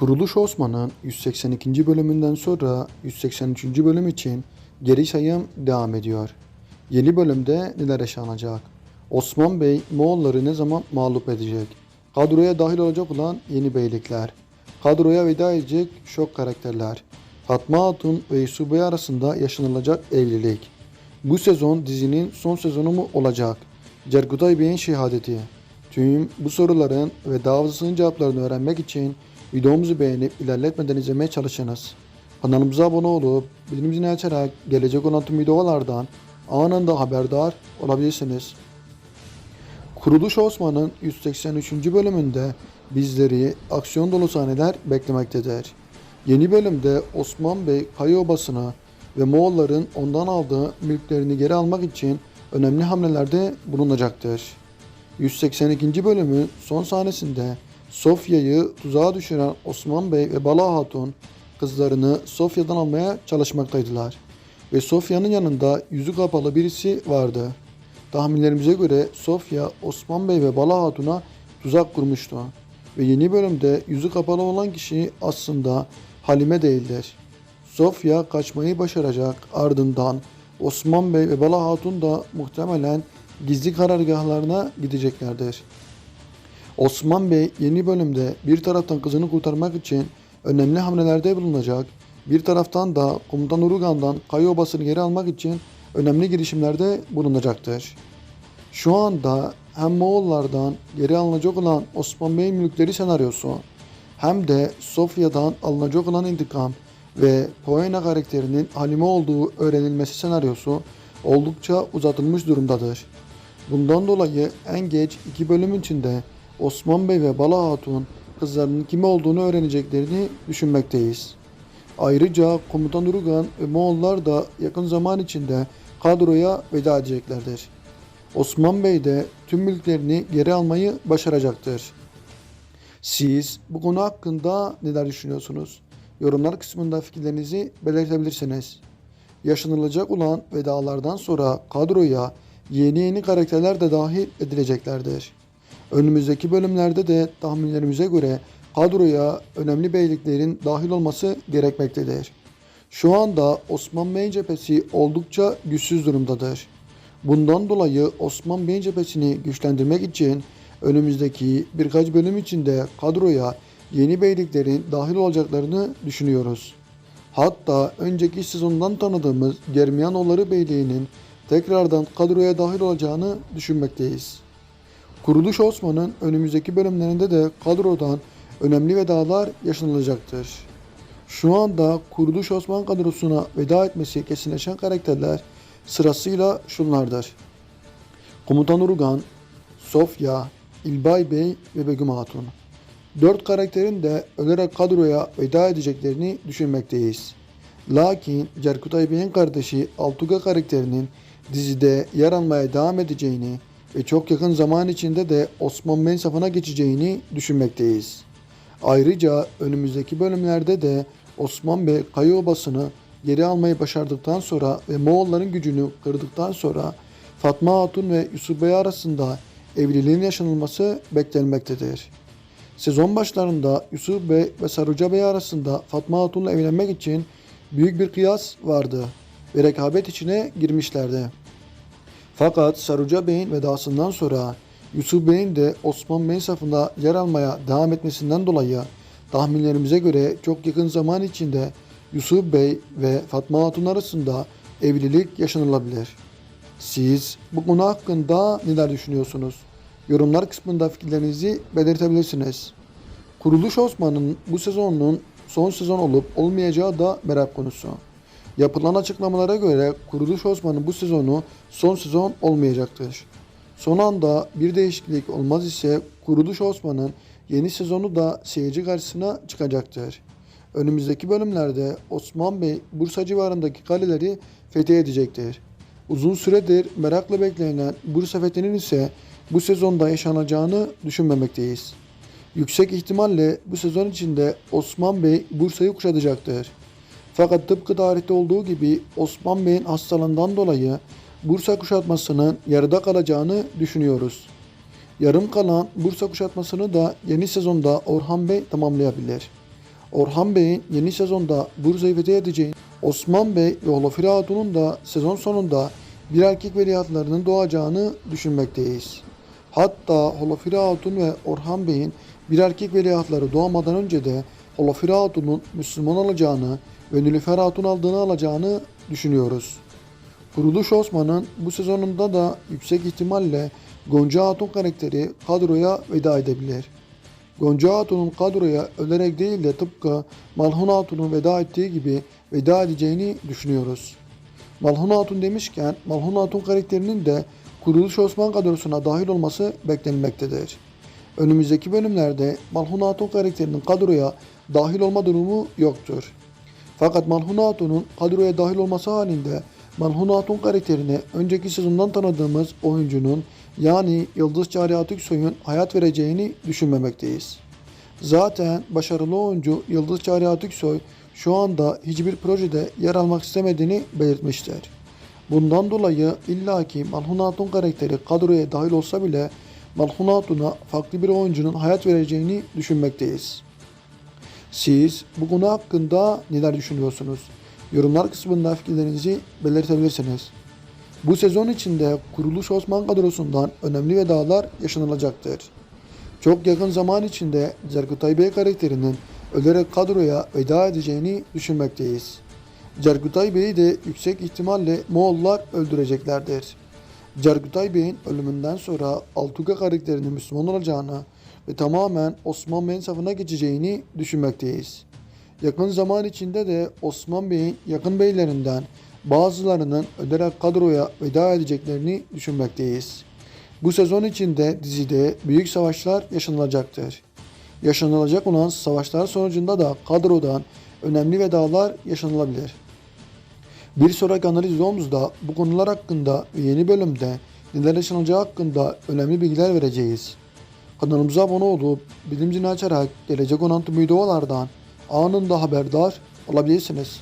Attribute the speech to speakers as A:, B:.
A: Kuruluş Osman'ın 182. bölümünden sonra 183. bölüm için geri sayım devam ediyor. Yeni bölümde neler yaşanacak? Osman Bey Moğolları ne zaman mağlup edecek? Kadroya dahil olacak olan yeni beylikler. Kadroya veda edecek şok karakterler. Fatma Hatun ve Yusuf Bey arasında yaşanılacak evlilik. Bu sezon dizinin son sezonu mu olacak? Cerkutay Bey'in şehadeti. Tüm bu soruların ve davasının cevaplarını öğrenmek için videomuzu beğenip ilerletmeden izlemeye çalışınız. Kanalımıza abone olup bildirim zilini açarak gelecek olan tüm videolardan anında haberdar olabilirsiniz. Kuruluş Osman'ın 183. bölümünde bizleri aksiyon dolu sahneler beklemektedir. Yeni bölümde Osman Bey Kayı Obası'na ve Moğolların ondan aldığı mülklerini geri almak için önemli hamlelerde bulunacaktır. 182. bölümün son sahnesinde Sofya'yı tuzağa düşüren Osman Bey ve Bala Hatun kızlarını Sofya'dan almaya çalışmaktaydılar. Ve Sofya'nın yanında yüzü kapalı birisi vardı. Tahminlerimize göre Sofya, Osman Bey ve Bala Hatun'a tuzak kurmuştu. Ve yeni bölümde yüzü kapalı olan kişi aslında Halime değildir. Sofya kaçmayı başaracak ardından Osman Bey ve Bala Hatun da muhtemelen gizli karargahlarına gideceklerdir. Osman Bey yeni bölümde bir taraftan kızını kurtarmak için önemli hamlelerde bulunacak, bir taraftan da komutan Urugan'dan Kayı Obası'nı geri almak için önemli girişimlerde bulunacaktır. Şu anda hem Moğollardan geri alınacak olan Osman Bey'in mülkleri senaryosu hem de Sofya'dan alınacak olan intikam ve Poena karakterinin Halime olduğu öğrenilmesi senaryosu oldukça uzatılmış durumdadır. Bundan dolayı en geç iki bölüm içinde Osman Bey ve Bala Hatun kızlarının kim olduğunu öğreneceklerini düşünmekteyiz. Ayrıca Komutan Urugan ve Moğollar da yakın zaman içinde kadroya veda edeceklerdir. Osman Bey de tüm mülklerini geri almayı başaracaktır. Siz bu konu hakkında neler düşünüyorsunuz? Yorumlar kısmında fikirlerinizi belirtebilirsiniz. Yaşanılacak olan vedalardan sonra kadroya yeni yeni karakterler de dahil edileceklerdir. Önümüzdeki bölümlerde de tahminlerimize göre kadroya önemli beyliklerin dahil olması gerekmektedir. Şu anda Osman Bey cephesi oldukça güçsüz durumdadır. Bundan dolayı Osman Bey cephesini güçlendirmek için önümüzdeki birkaç bölüm içinde kadroya yeni beyliklerin dahil olacaklarını düşünüyoruz. Hatta önceki sezondan tanıdığımız Germiyanoğulları Beyliği'nin tekrardan kadroya dahil olacağını düşünmekteyiz. Kuruluş Osman'ın önümüzdeki bölümlerinde de kadrodan önemli vedalar yaşanılacaktır. Şu anda Kuruluş Osman kadrosuna veda etmesi kesinleşen karakterler sırasıyla şunlardır. Komutan Urgan, Sofya, İlbay Bey ve Begüm Hatun. Dört karakterin de ölerek kadroya veda edeceklerini düşünmekteyiz. Lakin Cerkutay Bey'in kardeşi Altuga karakterinin dizide yer almaya devam edeceğini ve çok yakın zaman içinde de Osman Bey'in safına geçeceğini düşünmekteyiz. Ayrıca önümüzdeki bölümlerde de Osman Bey Kayı Obası'nı geri almayı başardıktan sonra ve Moğolların gücünü kırdıktan sonra Fatma Hatun ve Yusuf Bey arasında evliliğin yaşanılması beklenmektedir. Sezon başlarında Yusuf Bey ve Saruca Bey arasında Fatma Hatun'la evlenmek için büyük bir kıyas vardı ve rekabet içine girmişlerdi. Fakat Saruca Bey'in vedasından sonra Yusuf Bey'in de Osman Bey'in safında yer almaya devam etmesinden dolayı tahminlerimize göre çok yakın zaman içinde Yusuf Bey ve Fatma Hatun arasında evlilik yaşanılabilir. Siz bu konu hakkında neler düşünüyorsunuz? Yorumlar kısmında fikirlerinizi belirtebilirsiniz. Kuruluş Osman'ın bu sezonun son sezon olup olmayacağı da merak konusu. Yapılan açıklamalara göre Kuruluş Osman'ın bu sezonu son sezon olmayacaktır. Son anda bir değişiklik olmaz ise Kuruluş Osman'ın yeni sezonu da seyirci karşısına çıkacaktır. Önümüzdeki bölümlerde Osman Bey Bursa civarındaki kaleleri fethedecektir. Uzun süredir merakla beklenen Bursa fethinin ise bu sezonda yaşanacağını düşünmemekteyiz. Yüksek ihtimalle bu sezon içinde Osman Bey Bursa'yı kuşatacaktır. Fakat tıpkı tarihte olduğu gibi Osman Bey'in hastalığından dolayı Bursa kuşatmasının yarıda kalacağını düşünüyoruz. Yarım kalan Bursa kuşatmasını da yeni sezonda Orhan Bey tamamlayabilir. Orhan Bey'in yeni sezonda Bursa'yı fethi edeceğini, Osman Bey ve Olafire Hatun'un da sezon sonunda bir erkek veliahtlarının doğacağını düşünmekteyiz. Hatta Holofire Hatun ve Orhan Bey'in bir erkek veliahtları doğmadan önce de Holofire Hatun'un Müslüman olacağını ve Nilüfer Hatun aldığını alacağını düşünüyoruz. Kuruluş Osman'ın bu sezonunda da yüksek ihtimalle Gonca Hatun karakteri kadroya veda edebilir. Gonca Hatun'un kadroya ölerek değil de tıpkı Malhun Hatun'un veda ettiği gibi veda edeceğini düşünüyoruz. Malhun Hatun demişken Malhun Hatun karakterinin de Kuruluş Osman kadrosuna dahil olması beklenmektedir. Önümüzdeki bölümlerde Malhun Hatun karakterinin kadroya dahil olma durumu yoktur. Fakat Malhun Hatun'un kadroya dahil olması halinde Malhun Hatun karakterine önceki sezondan tanıdığımız oyuncunun yani Yıldız Çağrı Atiksoy'un hayat vereceğini düşünmemekteyiz. Zaten başarılı oyuncu Yıldız Çağrı Atiksoy şu anda hiçbir projede yer almak istemediğini belirtmiştir. Bundan dolayı illaki Malhun Hatun karakteri kadroya dahil olsa bile Malhun Hatun'a farklı bir oyuncunun hayat vereceğini düşünmekteyiz. Siz bu konu hakkında neler düşünüyorsunuz? Yorumlar kısmında fikirlerinizi belirtebilirsiniz. Bu sezon içinde Kuruluş Osman kadrosundan önemli vedalar yaşanılacaktır. Çok yakın zaman içinde Cerkutay Bey karakterinin ölerek kadroya veda edeceğini düşünmekteyiz. Cerkutay Bey'i de yüksek ihtimalle Moğollar öldüreceklerdir. Cerkutay Bey'in ölümünden sonra Altuga karakterinin Müslüman olacağını ve tamamen Osman Bey'in safına geçeceğini düşünmekteyiz. Yakın zaman içinde de Osman Bey'in yakın beylerinden bazılarının öderek kadroya veda edeceklerini düşünmekteyiz. Bu sezon içinde dizide büyük savaşlar yaşanılacaktır. Yaşanılacak olan savaşlar sonucunda da kadrodan önemli vedalar yaşanılabilir. Bir sonraki analiz videomuzda bu konular hakkında ve yeni bölümde neler yaşanacağı hakkında önemli bilgiler vereceğiz. Kanalımıza abone olup bildirim açarak gelecek olan tüm videolardan anında haberdar olabilirsiniz.